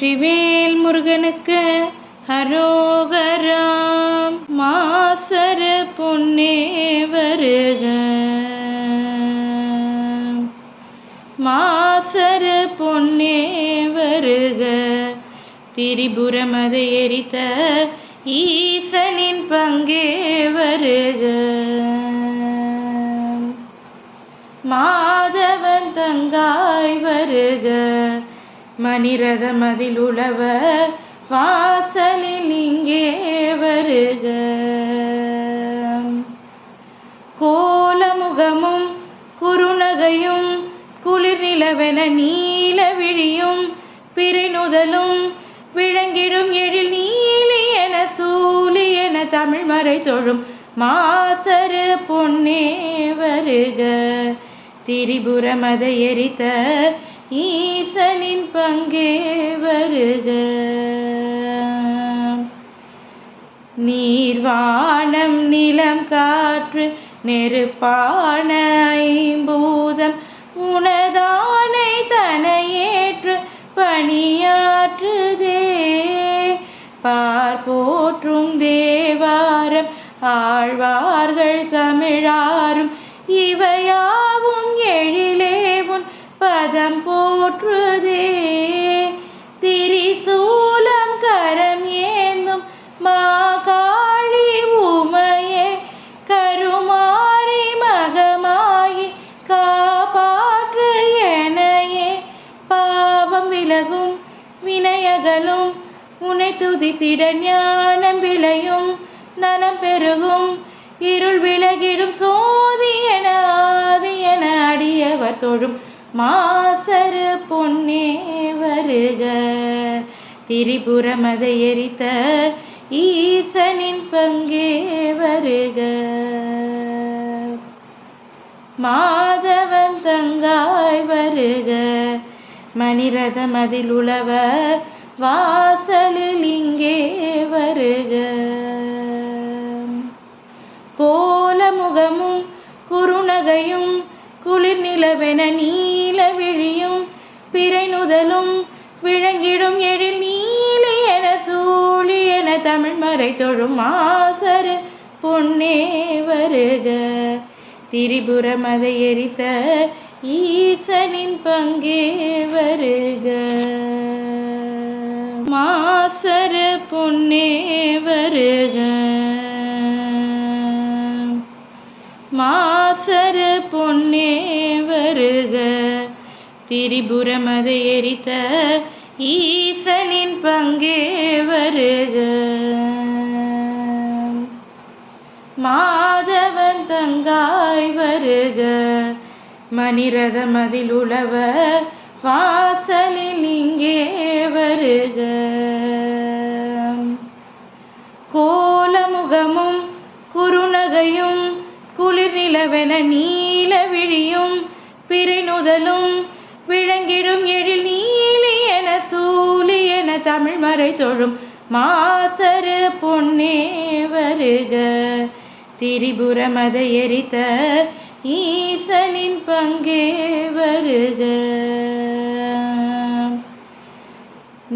வெற்றிவேல் முருகனுக்கு ஹரோகராம் மாசர பொன்னே வருக. மாசர பொன்னே வருக. திரிபுரமதை எரித்த ஈசனின் பங்கே வருக. மாதவன் தங்காய் வருக. மணிரத மதில் வாசலில் இங்கே வருக. கோலமுகமும் குறுநகையும் குளிர் நிலவென நீல விழியும் பிறைநுதலும் விளங்கிடும் எழில் நீலி என சூலி என தமிழ் மறை தொழும் மாசரு பொன்னே வருக. திரிபுர மத எரித்த ஈசனின் பங்கே வருக. நீர்வானம் நிலம் காற்று நெருப்பான ஐம்பூதம். உனதானை தனையேற்று பணியாற்றுதே. பார்போற்றும் தேவாரம் ஆழ்வார்கள் தமிழாரும். இவையாவும் எழிலே பதம் போற்றுதே. திரிசூலம் கரம் ஏந்தும் மாகாழி உமையே. கருமாறி மகமாயி காப்பாற்று எனையே. பாவம் விலகும் வினையகலும் உனை துதித்திட ஞானம் விளையும் நலம் பெருகும். இருள் விலகிடும் சோதி என ஆதி என அடியவர் தொழும். மாசரு பொன்னே வருக. திரிபுரமதை எரித்த ஈசனின் பங்கே வருக. மாதவன் தங்காய் வருக. மணிரத மதில் உழவ வாசலில் இங்கே வருக. கோலமுகமும் குறுநகையும் குளிர் நிலவென நீ பிறை பிறைநுதலும் விளங்கிடும் எழில் நீலி என சூழி என தமிழ் மறை தொழும் மாசரு பொன்னே வருக. திரிபுரமதை எரித்த ஈசனின் பங்கே வருக. மாசர பொன்னே வருக. மாசர பொன்னே திரிபுரமதை எரித்த ஈசனின் பங்கே வருக. மாதவன் தங்காய் வருக. மணிரதமதில் உழவ வாசலில் இங்கே வருக. கோலமுகமும் குறுநகையும் குளிர் நிலவென நீல விழியும் பிறை நுதலும் விளங்கிடும் எழில் நீலி என சூலி என தமிழ் மறை தொழும் மாசரு பொன்னே வருக. திரிபுர மத எரித்த ஈசனின் பங்கே வருக.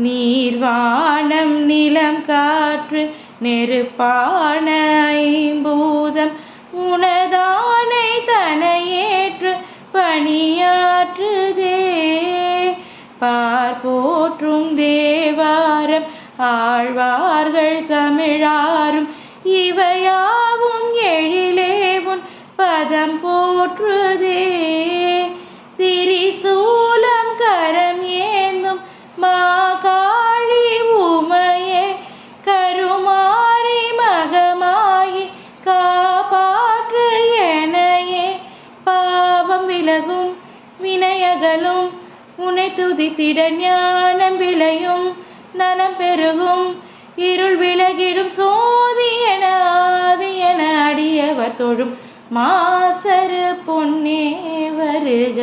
நீர்வானம் நிலம் காற்று நெருப்பான ஐம்பூதம் உனதானை தனையேற்று பணியாற்றுதே. பார்போற்றும் தேவாரம் ஆழ்வார்கள் தமிழாரும். இவையாவும் எழிலே உன் பதம் போற்றுதே. விலகும் வினையகலும் உனை துதித்திட ஞானம் விளையும் நலம் பெருகும் இருள் விலகிடும் சோதி என ஆதி என அடியவர் தொழும் மாசரு பொன்னே வருக.